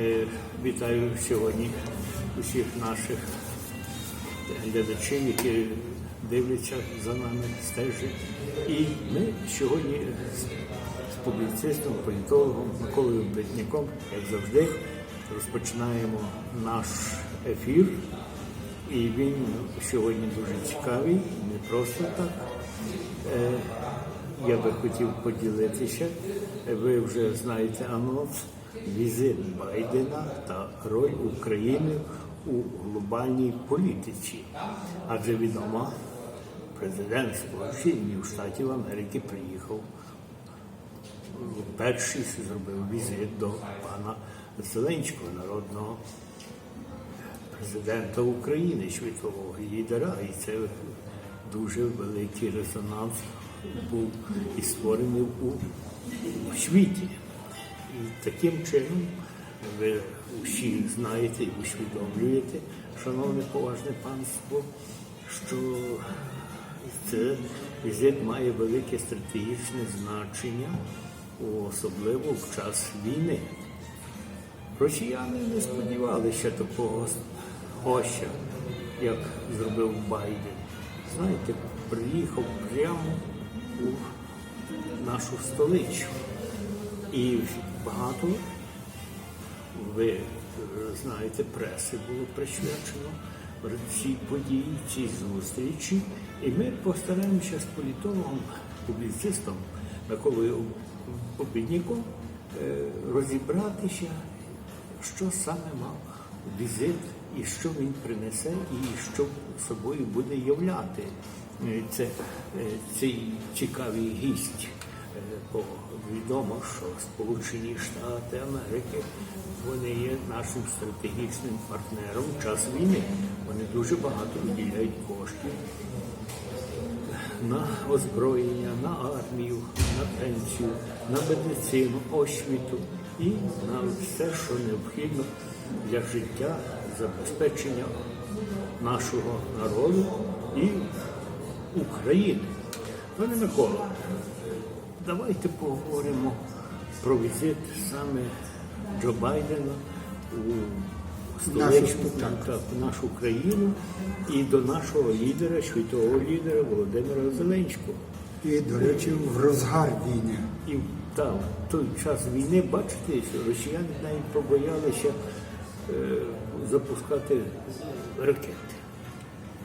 Е, Вітаю сьогодні усіх наших глядачів, які дивляться за нами, стежать. І ми сьогодні з, публіцистом, політологом Миколою Бетняком, як завжди, розпочинаємо наш ефір. І він сьогодні дуже цікавий, не просто так. Е, я би хотів поділитися. Ви вже знаєте анонс візит Байдена та роль України у глобальній політиці. Адже відомо, президент Сполучених Штатів Америки приїхав перший зробив візит до пана Зеленського, народного президента України, світового лідера, і це дуже великий резонанс був і створений у, світі. І таким чином ви всі знаєте і усвідомлюєте, шановне поважне панство, що це візит має велике стратегічне значення, особливо в час війни. Росіяни не сподівалися такого гостя, як зробив Байден. Знаєте, приїхав прямо у нашу столицю. І багато, ви е, знаєте, преси було присвячено цій події, цій зустрічі. І ми постараємося з політологом, публіцистом Миколою Обідніком е, розібратися, що саме мав візит і що він принесе, і що собою буде являти е, це, цей цікавий гість. Бо відомо, що Сполучені Штати Америки вони є нашим стратегічним партнером в час війни. Вони дуже багато виділяють коштів на озброєння, на армію, на пенсію, на медицину, освіту і на все, що необхідно для життя, забезпечення нашого народу і України. Пане Микола, давайте поговоримо про візит саме Джо Байдена у столичну так. так, в нашу країну і до нашого лідера, світового лідера Володимира Зеленського. І, до речі, в розгар війни. І там, в той час війни, бачите, що росіяни навіть побоялися е, запускати ракети.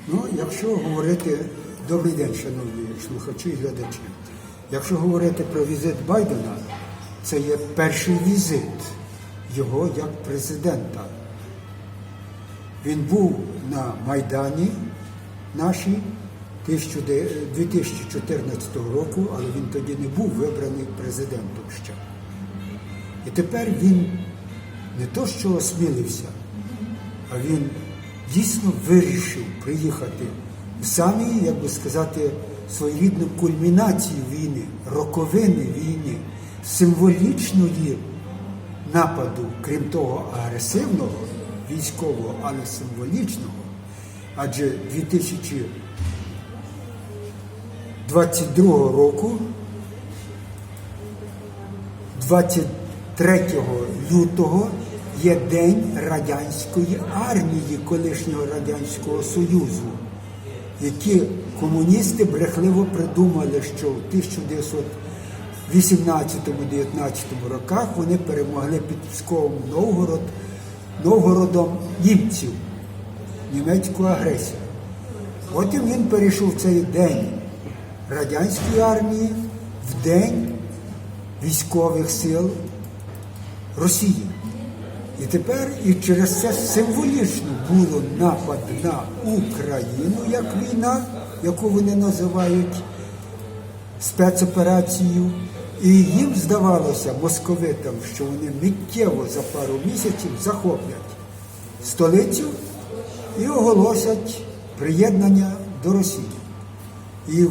Ну, якщо говорити, добрий день, шановні слухачі і глядачі. Якщо говорити про візит Байдена, це є перший візит його як президента. Він був на Майдані нашій 2014 року, але він тоді не був вибраний президентом ще. І тепер він не то що осмілився, а він дійсно вирішив приїхати в самі, як би сказати, своєрідну кульмінацію війни, роковини війни, символічної нападу, крім того, агресивного, військового, але символічного. Адже 2022 року 23 лютого є День Радянської армії колишнього Радянського Союзу, які комуністи брехливо придумали, що в 1918-19 роках вони перемогли під Псковом Новгород, Новгородом німців, німецьку агресію. Потім він перейшов цей день радянської армії в день військових сил Росії. І тепер і через це символічно було напад на Україну як війна, яку вони називають спецоперацією. І їм здавалося московитам, що вони миттєво за пару місяців захоплять столицю і оголосять приєднання до Росії. І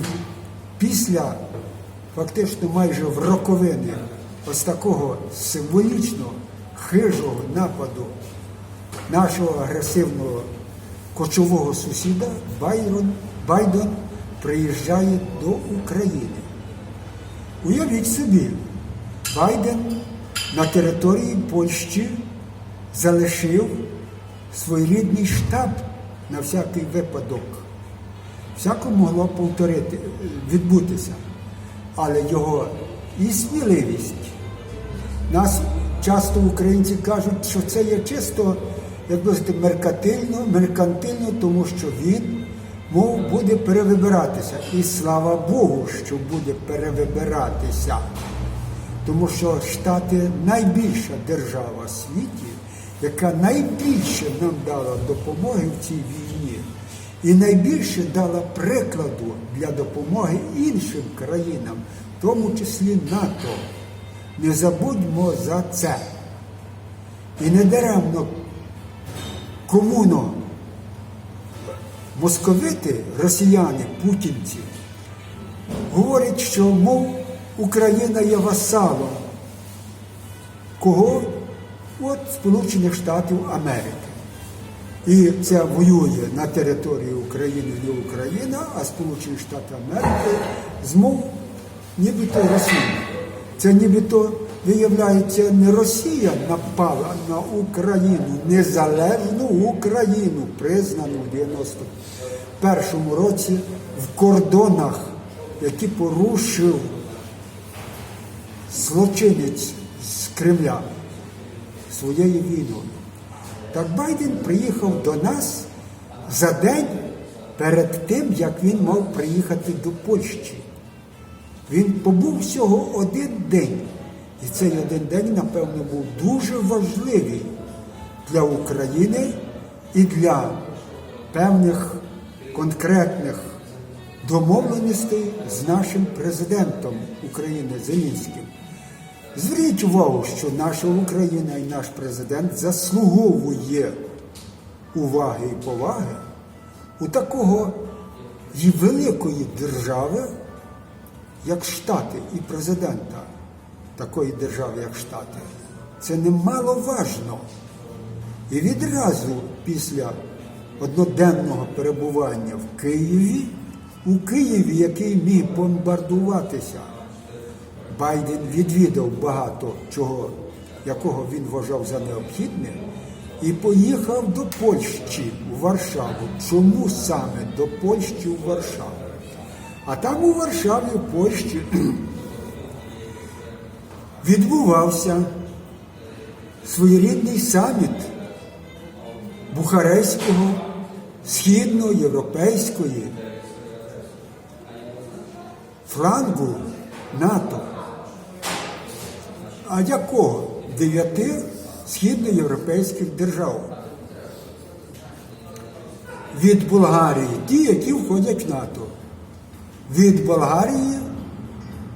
після фактично майже в роковини ось такого символічного хижого нападу нашого агресивного кочового сусіда Байрон, Байден приїжджає до України. Уявіть собі, Байден на території Польщі залишив своєрідний штаб на всякий випадок. Всяко могло повторити, відбутися. Але його і сміливість. Нас часто українці кажуть, що це є чисто, як сказати, меркантильно, меркантильно, тому що він, мов, буде перевибиратися. І слава Богу, що буде перевибиратися. Тому що Штати найбільша держава в світі, яка найбільше нам дала допомоги в цій війні, і найбільше дала прикладу для допомоги іншим країнам, в тому числі НАТО. Не забудьмо за це. І не даремно комуно московити, росіяни, путінці, говорять, що мов Україна є васалом. Кого? От Сполучених Штатів Америки. І це воює на території України не Україна, а Сполучені Штати Америки змов нібито Росія. Це нібито виявляється не Росія напала на Україну, незалежну Україну, признану в 91-му році в кордонах, які порушив злочинець з Кремля своєю війною. Так Байден приїхав до нас за день перед тим, як він мав приїхати до Польщі. Він побув всього один день. І цей один день, напевно, був дуже важливий для України і для певних конкретних домовленостей з нашим президентом України Зеленським. Зверніть увагу, що наша Україна і наш президент заслуговує уваги і поваги у такого і великої держави, як Штати, і президента такої держави, як Штати. Це немаловажно. І відразу після одноденного перебування в Києві, у Києві, який міг бомбардуватися, Байден відвідав багато чого, якого він вважав за необхідне, і поїхав до Польщі в Варшаву. Чому саме до Польщі в Варшаву? А там у Варшаві, в Польщі, відбувався своєрідний саміт Бухарестського східноєвропейської флангу НАТО. А якого? Дев'яти східноєвропейських держав. Від Болгарії, ті, які входять в НАТО. Від Болгарії,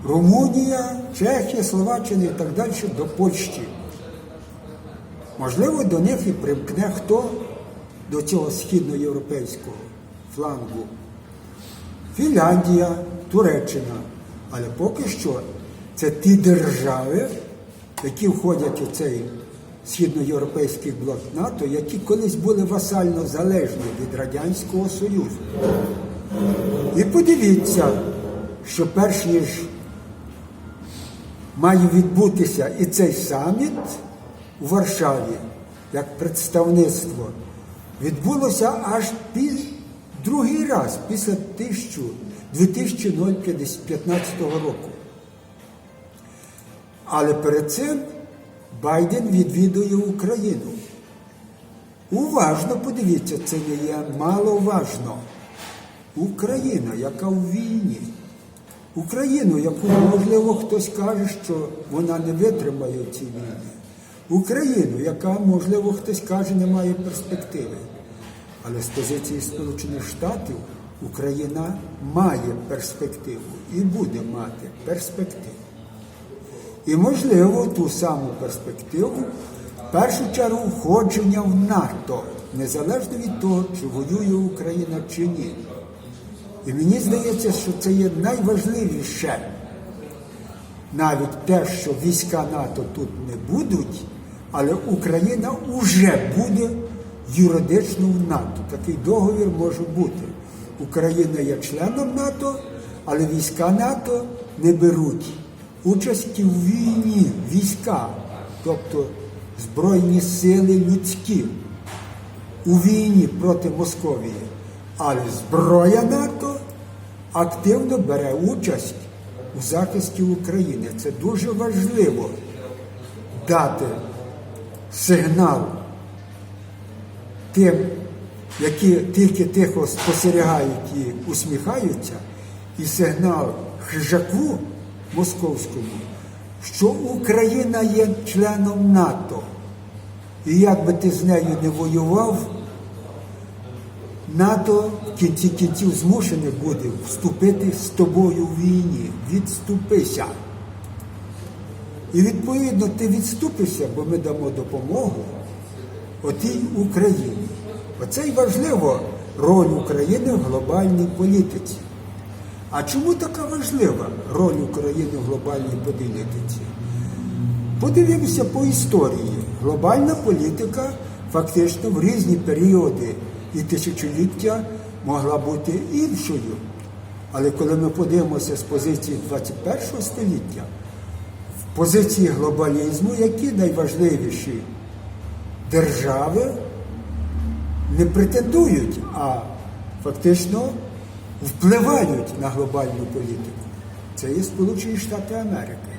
Румунія, Чехія, Словаччина і так далі до Польщі. Можливо, до них і примкне хто до цього східноєвропейського флангу. Фінляндія, Туреччина. Але поки що це ті держави, які входять у цей східноєвропейський блок НАТО, які колись були васально залежні від Радянського Союзу. І подивіться, що перш ніж має відбутися і цей саміт у Варшаві як представництво, відбулося аж пі... другий раз після 1000 2015 року. Але перед цим Байден відвідує Україну. Уважно подивіться, це не є маловажно. Україна, яка в війні. Україну, яку, можливо, хтось каже, що вона не витримає в цій війні. Україну, яка, можливо, хтось каже, не має перспективи. Але з позиції Сполучених Штатів Україна має перспективу і буде мати перспективу. І, можливо, ту саму перспективу, в першу чергу, входження в НАТО, незалежно від того, чи воює Україна чи ні. І мені здається, що це є найважливіше. Навіть те, що війська НАТО тут не будуть, але Україна вже буде юридично в НАТО. Такий договір може бути. Україна є членом НАТО, але війська НАТО не беруть участі в війні, війська, тобто Збройні сили людські у війні проти Московії, але зброя НАТО активно бере участь у захисті України. Це дуже важливо дати сигнал тим, які тільки тихо спостерігають і усміхаються, і сигнал хижаку московському, що Україна є членом НАТО. І як би ти з нею не воював, НАТО кінці кінців змушене буде вступити з тобою в війні. Відступися. І відповідно ти відступишся, бо ми дамо допомогу отій Україні. Оце й важливо роль України в глобальній політиці. А чому така важлива роль України в глобальній політиці? Подивімося по історії. Глобальна політика фактично в різні періоди і тисячоліття могла бути іншою. Але коли ми подивимося з позиції 21 століття, в позиції глобалізму, які найважливіші держави не претендують, а фактично впливають на глобальну політику. Це є Сполучені Штати Америки.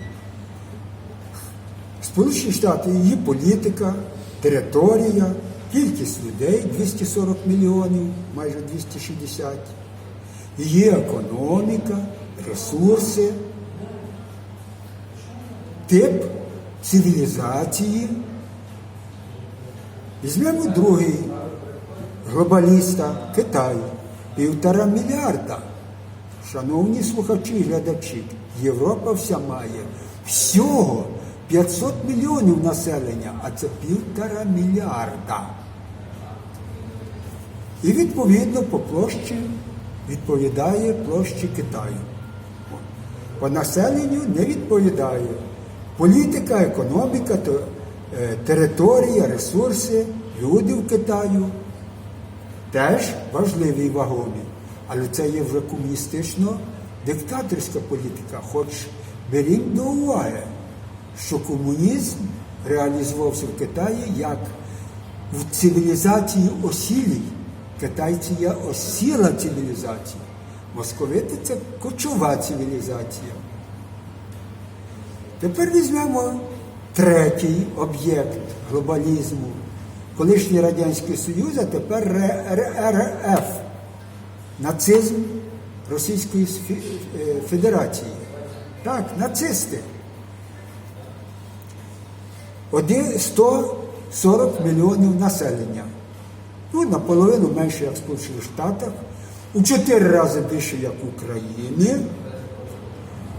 Сполучені Штати, її політика, територія, кількість людей 240 мільйонів, майже 260, її економіка, ресурси, тип цивілізації. Візьмемо другий глобаліста Китай, півтора мільярда. Шановні слухачі і глядачі, Європа вся має всього 500 мільйонів населення, а це півтора мільярда. І відповідно по площі відповідає площі Китаю. По населенню не відповідає. Політика, економіка, е, територія, ресурси, люди в Китаю теж важливі і вагомі. Але це є вже комуністично-диктаторська політика. Хоч беріть до уваги, що комунізм реалізувався в Китаї як в цивілізації осілій. Китайці є осіла цивілізація. Московити це кочова цивілізація. Тепер візьмемо третій об'єкт глобалізму. Колишній Радянський Союз, а тепер РФ. Нацизм Російської е, Федерації. Так, нацисти. Один 140 мільйонів населення. Ну, наполовину менше, як в Сполучених Штатах, у чотири рази більше, як в Україні.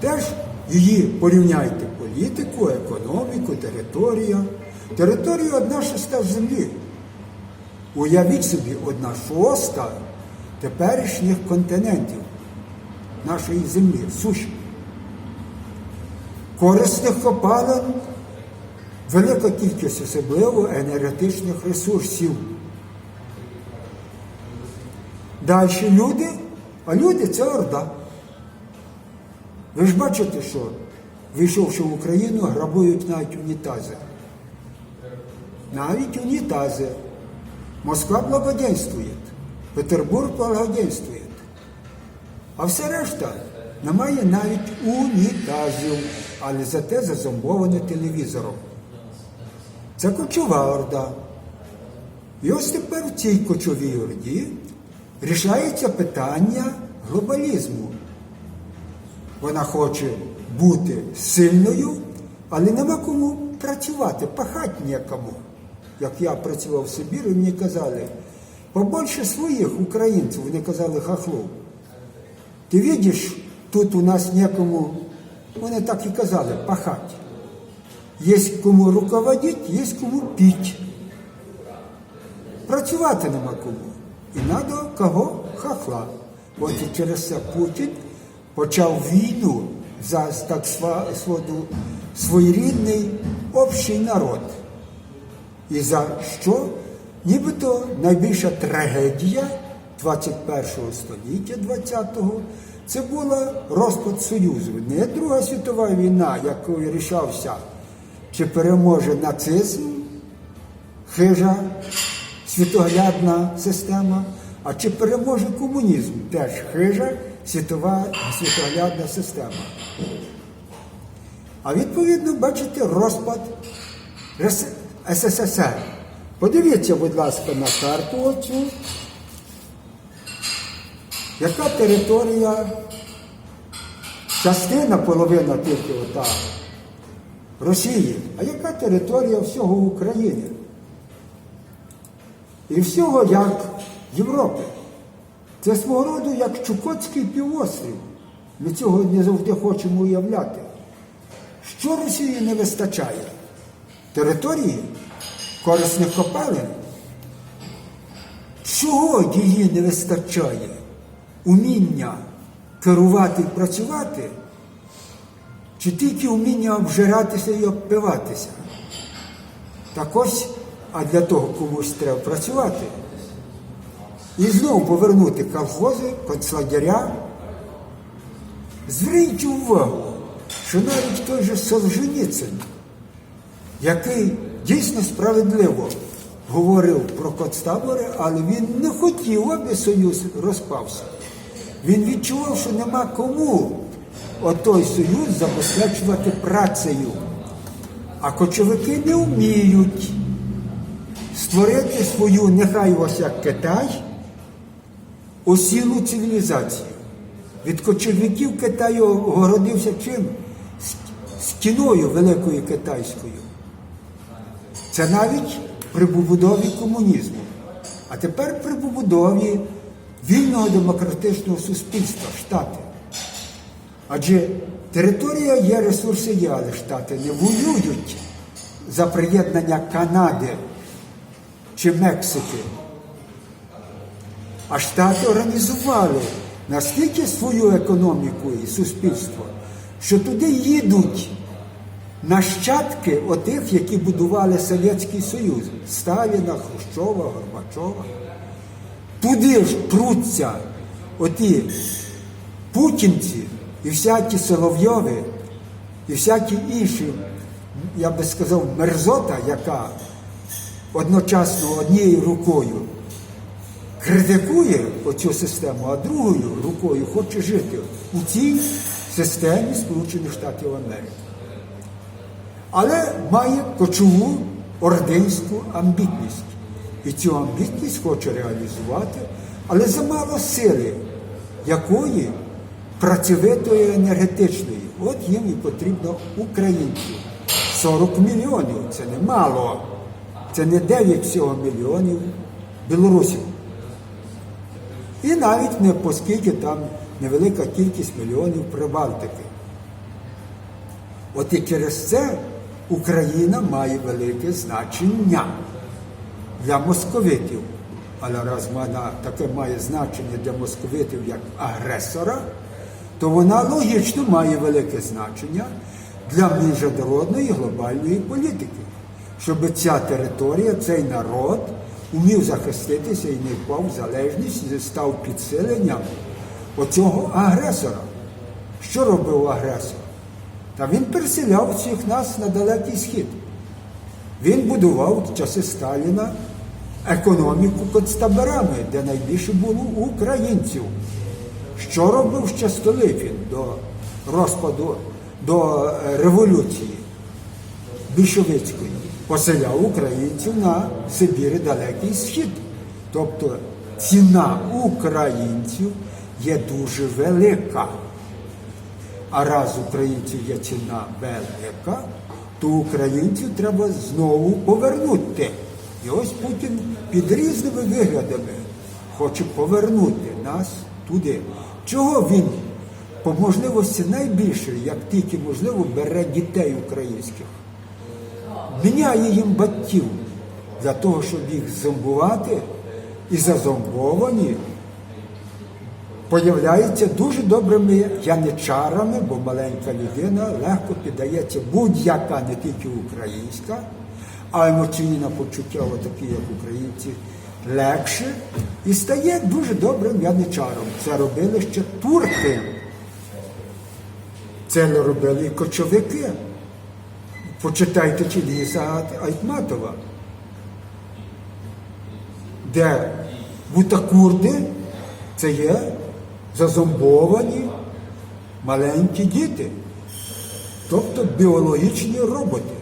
Теж її порівняйте політику, економіку, територію. Територія одна шоста землі. Уявіть собі, одна шоста теперішніх континентів нашої землі, суші. Корисних копалин, велика кількість особливо енергетичних ресурсів. Далі люди, а люди це орда. Ви ж бачите, що вийшовши в Україну, грабують навіть унітази. Навіть унітази. Москва благоденствує, Петербург благоденствує. А все решта немає навіть унітазів, але зате зазомбоване телевізором. Це кочова орда. І ось тепер в цій кочовій орді рішається питання глобалізму. Вона хоче бути сильною, але нема кому працювати, пахати нікому. Як я працював в Сибірі, мені казали, побольше своїх українців, вони казали хахлов. Ти бачиш, тут у нас некому, вони так і казали, пахати. Є кому руководити, є кому піть. Працювати нема кому. І треба кого? Хахла. От і через це Путін почав війну за так своду, своєрідний общий народ. І за що? Нібито найбільша трагедія 21 століття 20-го це була розпад Союзу. Не Друга світова війна, якою рішався, чи переможе нацизм, хижа світоглядна система, а чи переможе комунізм? Теж хижа світова світоглядна система. А відповідно, бачите, розпад СССР. Подивіться, будь ласка, на карту оцю. Яка територія, частина, половина тільки ота Росії, а яка територія всього України? І всього як Європи. Це свого роду як Чукотський півострів. Ми цього не завжди хочемо уявляти. Що Росії не вистачає? Території, корисних копалин. Чого її не вистачає? Уміння керувати і працювати, чи тільки вміння обжиратися і обпиватися? Так ось, а для того комусь треба працювати. І знову повернути колхози, концлагеря. Зверніть увагу, що навіть той же Солженіцин, який дійсно справедливо говорив про концтабори, але він не хотів, аби Союз розпався. Він відчував, що нема кому отой союз забезпечувати працею. А кочовики не вміють створити свою, нехай ось як Китай, осілу цивілізацію. Від кочовиків Китай огородився чим? Стіною великою китайською. Це навіть при побудові комунізму. А тепер при побудові вільного демократичного суспільства, штати. Адже територія є, ресурси є, але штати не воюють за приєднання Канади чи Мексики. А штати організували настільки свою економіку і суспільство, що туди їдуть нащадки отих, які будували Совєтський Союз Сталіна, Хрущова, Горбачова. Туди ж пруться оті путінці і всякі Соловйови, і всякі інші, я би сказав, мерзота, яка одночасно однією рукою критикує оцю систему, а другою рукою хоче жити у цій системі Сполучених Штатів Америки. Але має кочову ординську амбітність. І цю амбітність хоче реалізувати, але замало сили, якої працьовитої енергетичної. От їм і потрібно українців. 40 мільйонів це не мало. Це не 9 всього мільйонів білорусів. І навіть не оскільки там невелика кількість мільйонів Прибалтики. От і через це Україна має велике значення для московитів. Але раз вона таке має значення для московитів як агресора, то вона логічно має велике значення для міжнародної глобальної політики, щоб ця територія, цей народ умів захиститися і не впав в залежність, і став підсиленням оцього агресора. Що робив агресор? Та він переселяв всіх нас на далекий схід. Він будував в часи Сталіна економіку концтаборами, де найбільше було українців. Що робив ще Столипін до розпаду, до е, революції більшовицької? Поселяв українців на Сибірі Далекий Схід. Тобто ціна українців є дуже велика. А раз українців є ціна велика, то українців треба знову повернути. І ось Путін під різними виглядами хоче повернути нас туди. Чого він по можливості найбільше, як тільки можливо, бере дітей українських, міняє їм батьків для того, щоб їх зомбувати і зазомбовані появляються дуже добрими яничарами, бо маленька людина легко піддається будь-яка, не тільки українська, а емоційне почуття, такі, як українці, легше, і стає дуже добрим яничаром. Це робили ще турки. Це не робили і кочовики. Почитайте Чингіса Айтматова. де бутакурди це є зазомбовані маленькі діти, тобто біологічні роботи.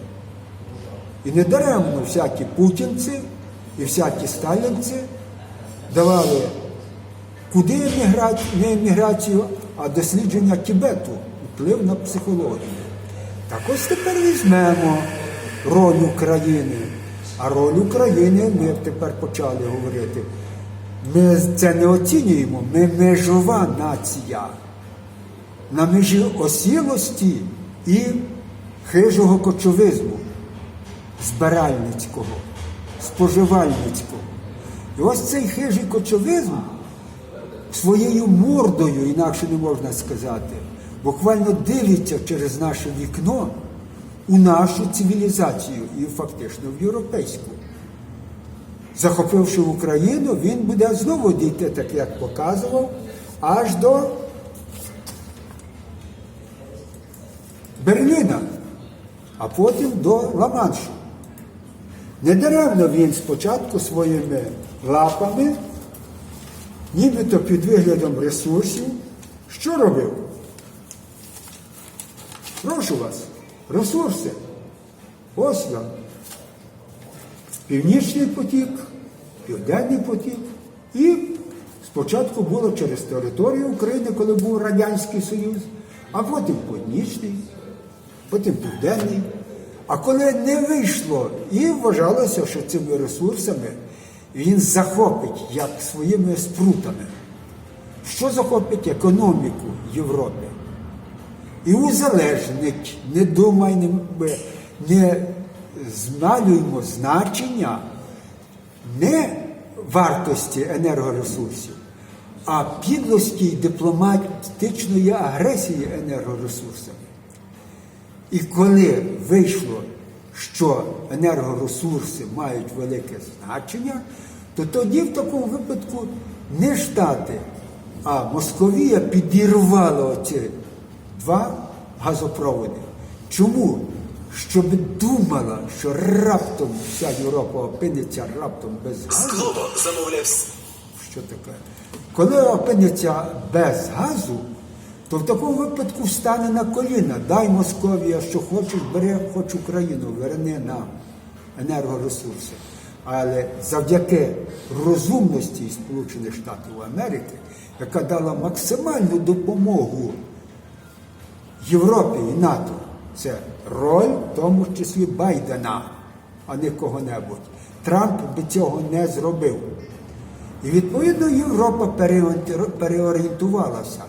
І не даремно всякі путінці і всякі сталінці давали куди не еміграцію, а дослідження Тібету, вплив на психологію. Так ось тепер візьмемо роль України. А роль України ми тепер почали говорити. Ми це не оцінюємо, ми межова нація на межі осілості і хижого кочовизму, збиральницького, споживальницького. І ось цей хижий кочовизм своєю мордою, інакше не можна сказати, буквально дивиться через наше вікно у нашу цивілізацію і фактично в європейську. Захопивши Україну, він буде знову дійти, так як показував, аж до Берліна, а потім до Ла-Маншу. Недаремно він спочатку своїми лапами, нібито під виглядом ресурсів, що робив? Прошу вас, ресурси. Ось вам. Північний потік, Південний потік. І спочатку було через територію України, коли був Радянський Союз, а потім Північний, потім Південний. А коли не вийшло, і вважалося, що цими ресурсами він захопить як своїми спрутами. Що захопить економіку Європи? І узалежнить, не думаймо, не змалюємо значення не вартості енергоресурсів, а підлості й дипломатичної агресії енергоресурсами. І коли вийшло, що енергоресурси мають велике значення, то тоді в такому випадку не Штати, а Московія підірвала оці два газопроводи. Чому? Щоб думала, що раптом вся Європа опиниться раптом без газу. Склово замовляв Що таке? Коли опиниться без газу, то в такому випадку встане на коліна. Дай Московія, що хочеш, бери хоч Україну, верни нам енергоресурси. Але завдяки розумності Сполучених Штатів Америки, яка дала максимальну допомогу Європі і НАТО, це роль, в тому числі Байдена, а не кого-небудь. Трамп би цього не зробив. І відповідно Європа переорієнтувалася.